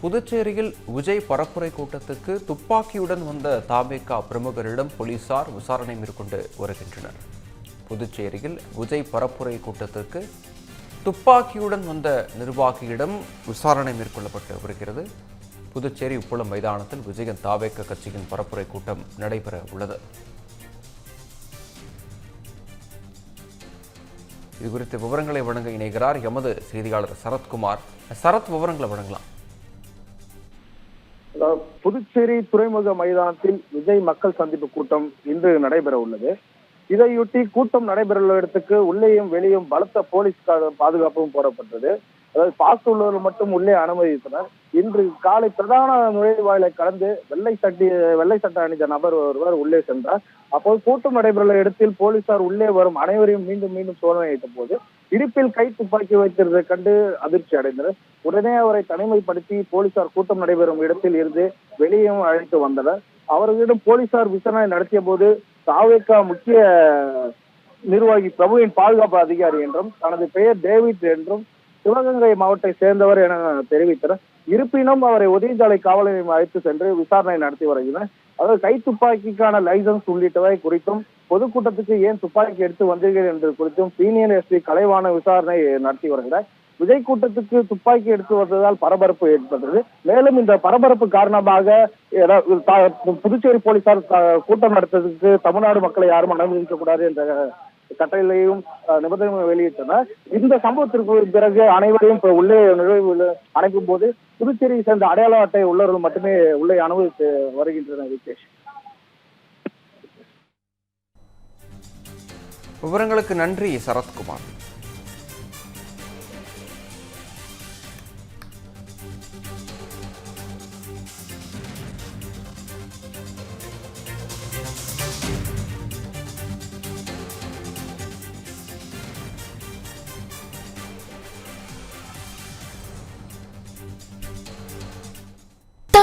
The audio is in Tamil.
புதுச்சேரியில் விஜய் பரப்புரை கூட்டத்துக்கு துப்பாக்கியுடன் வந்த தாவேகா பிரமுகரிடம் போலீசார் விசாரணை மேற்கொண்டு வருகின்றனர். புதுச்சேரியில் விஜய் பரப்புரை கூட்டத்திற்கு துப்பாக்கியுடன் வந்த நிர்வாகியிடம் விசாரணை மேற்கொள்ளப்பட்டு வருகிறது. புதுச்சேரி உப்புளம் மைதானத்தில் விஜயன் தாவேக்க கட்சியின் பரப்புரை கூட்டம் நடைபெற உள்ளது. இது குறித்த விவரங்களை வழங்க இணைகிறார் எமது செய்தியாளர் சரத்குமார். சரத் விவரங்களை வழங்கலாம். புதுச்சேரி துறைமுக மைதானத்தில் விஜய் மக்கள் சந்திப்பு கூட்டம் இன்று நடைபெற உள்ளது இதையொட்டி கூட்டம் நடைபெறவுள்ள இடத்துக்கு உள்ளேயும் வெளியும் பலத்த போலீஸ் பாதுகாப்பும் போடப்பட்டது. அதாவது பாஸ் உள்ளவர்கள் மட்டும் உள்ளே அனுமதித்தனர். இன்று காலை பிரதான நுழைவாயிலை கடந்து வெள்ளை சட்டி வெள்ளை சட்டை அணிந்த நபர் ஒருவர் உள்ளே சென்றார். அப்போது கூட்டம் நடைபெறவுள்ள இடத்தில் போலீசார் உள்ளே வரும் அனைவரையும் மீண்டும் மீண்டும் சோதனையிட்ட போது இடுப்பில் கை துப்பாக்கி வைத்திருந்ததை கண்டு அதிர்ச்சி அடைந்தனர். உடனே அவரை தனிமைப்படுத்தி போலீசார் கூட்டம் நடைபெறும் இடத்தில் இருந்து வெளியேயும் அழைத்து வந்தனர். அவர்களிடம் போலீசார் விசாரணை நடத்திய போது தாவேக்கா முக்கிய நிர்வாகி பிரபுவின் பாதுகாப்பு அதிகாரி என்றும் தனது பெயர் டேவிட் என்றும் சிவகங்கை மாவட்டத்தை சேர்ந்தவர் என தெரிவித்தனர். இருப்பினும் அவரை உதயசாலை காவல் நிலையம் அழைத்து சென்று விசாரணை நடத்தி வருகின்றனர். அதாவது கை துப்பாக்கிக்கான லைசன்ஸ் உள்ளிட்டவை குறித்தும் பொதுக்கூட்டத்துக்கு ஏன் துப்பாக்கி எடுத்து வந்தீர்கள் என்பது குறித்தும் சீனியர் எஸ்பி கலைவான விசாரணை நடத்தி வருகிறார். விஜய் கூட்டத்துக்கு துப்பாக்கி எடுத்து வந்ததால் பரபரப்பு ஏற்பட்டது. மேலும் இந்த பரபரப்பு காரணமாக புதுச்சேரி போலீசார் கூட்டம் நடத்ததுக்கு தமிழ்நாடு மக்களை யாரும் அனுமதிக்க கூடாது என்ற கட்டளையும் அஹ், நிபந்தனை வெளியிட்டனர். இந்த சம்பவத்திற்கு பிறகு அனைவரையும் உள்ளே நுழைவு அனுப்பும் போது புதுச்சேரியை சேர்ந்த அடையாள அட்டை உள்ளவர்கள் மட்டுமே உள்ளே அனுமதித்து வருகின்றனர் விகேஷ் விவரங்களுக்கு நன்றி சரத்குமார்.